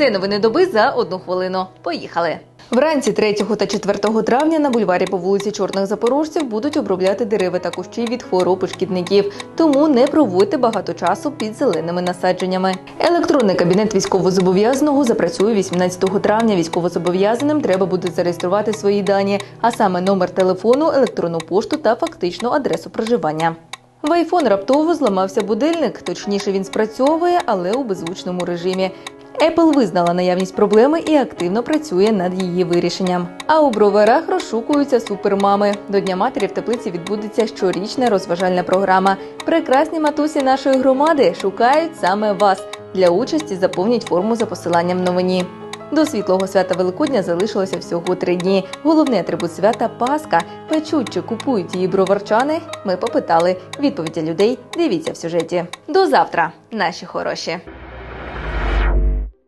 Це новини доби за одну хвилину. Поїхали. Вранці 3 та 4 травня на бульварі по вулиці Чорних Запорожців будуть обробляти дерева та кущі від хвороб і шкідників. Тому не проводьте багато часу під зеленими насадженнями. Електронний кабінет військовозобов'язаного запрацює 18 травня. Військовозобов'язаним треба буде зареєструвати свої дані, а саме номер телефону, електронну пошту та фактичну адресу проживання. В айфон раптово зламався будильник. Точніше, він спрацьовує, але у беззвучному режимі. Apple визнала наявність проблеми і активно працює над її вирішенням. А у броварах розшукуються супермами. До Дня матері в теплиці відбудеться щорічна розважальна програма. Прекрасні матусі нашої громади шукають саме вас. Для участі заповніть форму за посиланням новині. До світлого свята Великодня залишилося всього три дні. Головний атрибут свята Пасха. Печуть чи купують її броварчани. Ми попитали. Відповіді людей дивіться в сюжеті. До завтра, наші хороші.